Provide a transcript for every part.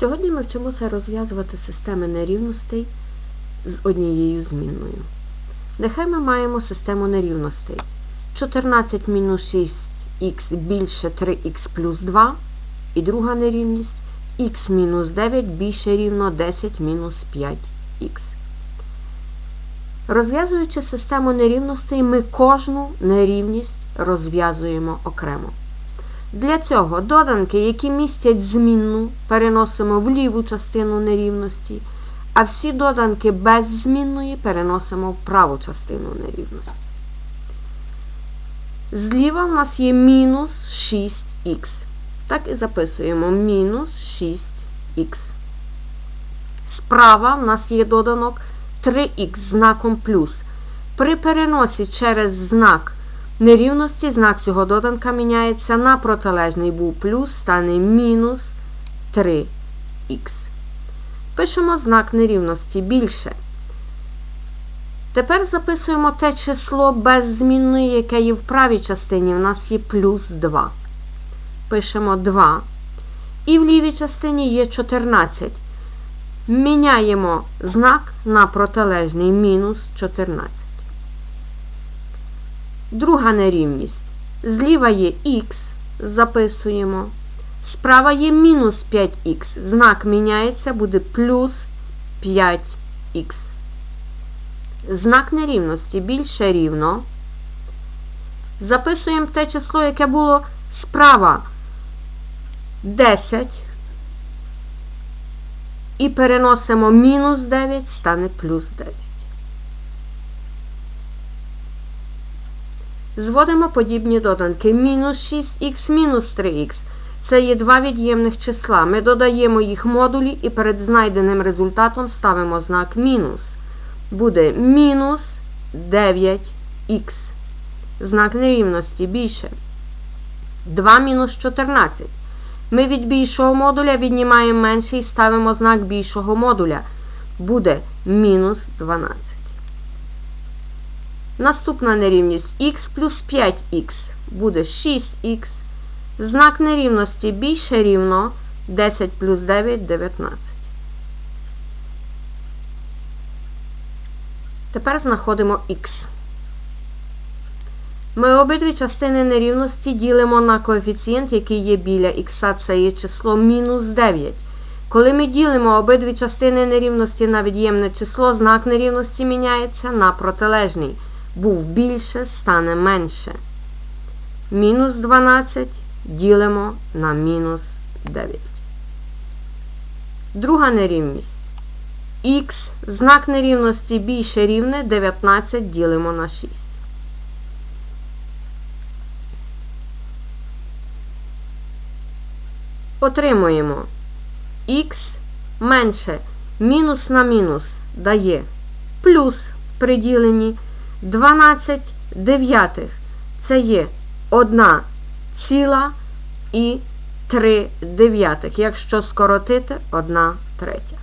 Сьогодні ми вчимося розв'язувати системи нерівностей з однією змінною. Нехай ми маємо систему нерівностей. 14 мінус 6х більше 3х плюс 2. І друга нерівність х мінус 9 більше рівно 10 мінус 5х. Розв'язуючи систему нерівностей, ми кожну нерівність розв'язуємо окремо. Для цього доданки, які містять змінну, переносимо в ліву частину нерівності, а всі доданки без змінної переносимо в праву частину нерівності. Зліва в нас є мінус 6х. Так і записуємо мінус 6х. Справа в нас є доданок 3х з знаком плюс. При переносі через знак нерівності знак цього доданка міняється на протилежний був плюс, стане мінус 3х. Пишемо знак нерівності більше. Тепер записуємо те число без змінної, яке є в правій частині. У нас є плюс 2. Пишемо 2. І в лівій частині є 14. Міняємо знак на протилежний мінус 14. Друга нерівність. Зліва є х, записуємо. Справа є мінус 5х. Знак міняється, буде плюс 5х. Знак нерівності більше рівно. Записуємо те число, яке було справа 10. І переносимо мінус 9, стане плюс 9. Зводимо подібні доданки. Мінус 6х мінус 3х. Це є два від'ємних числа. Ми додаємо їх модулі і перед знайденим результатом ставимо знак мінус. Буде мінус 9х. Знак нерівності більше. 2 мінус 14. Ми від більшого модуля віднімаємо менший і ставимо знак більшого модуля. Буде мінус 12. Наступна нерівність х плюс 5х буде 6х. Знак нерівності більше рівно 10 плюс 9 19. Тепер знаходимо х. Ми обидві частини нерівності ділимо на коефіцієнт, який є біля х, це є число мінус 9. Коли ми ділимо обидві частини нерівності на від'ємне число, знак нерівності міняється на протилежний. Був більше, стане менше. Мінус 12 ділимо на мінус 9. Друга нерівність. Х знак нерівності більше рівне 19 ділимо на 6. Отримуємо х менше мінус на мінус дає плюс при діленні 12 дев'ятих. Це є 1 ціла і 3 дев'ятих. Якщо скоротити 1 третя.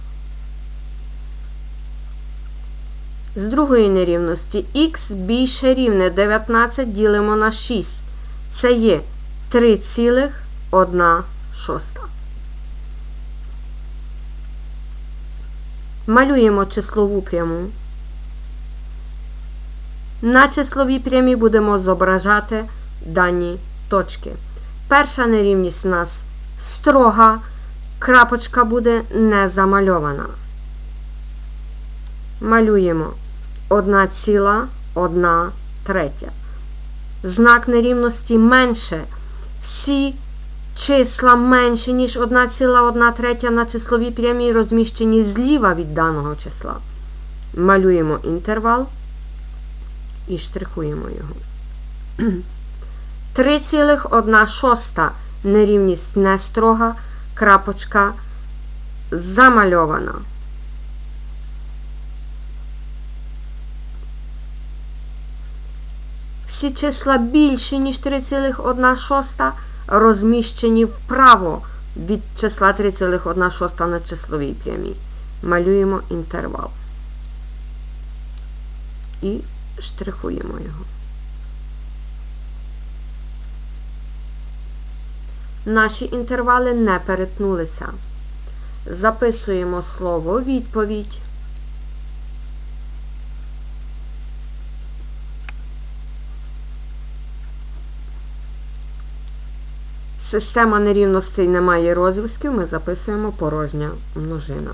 З другої нерівності х більше рівне 19 ділимо на 6. Це є 3,1 шоста. Малюємо числову пряму. На числовій прямі будемо зображати дані точки. Перша нерівність у нас строга, крапочка буде не замальована. Малюємо 1,1 третя. Знак нерівності менше. Всі числа менші, ніж 1,1 третя на числовій прямій розміщені зліва від даного числа. Малюємо інтервал і штрихуємо його. 3,1 шоста нерівність не строга, крапочка замальована. Всі числа більші, ніж 3,1 шоста, розміщені вправо від числа 3,1 шоста на числовій прямій. Малюємо інтервал. І штрихуємо його. Наші інтервали не перетнулися. Записуємо слово відповідь. Система нерівностей не має розв'язків, ми записуємо порожня множина.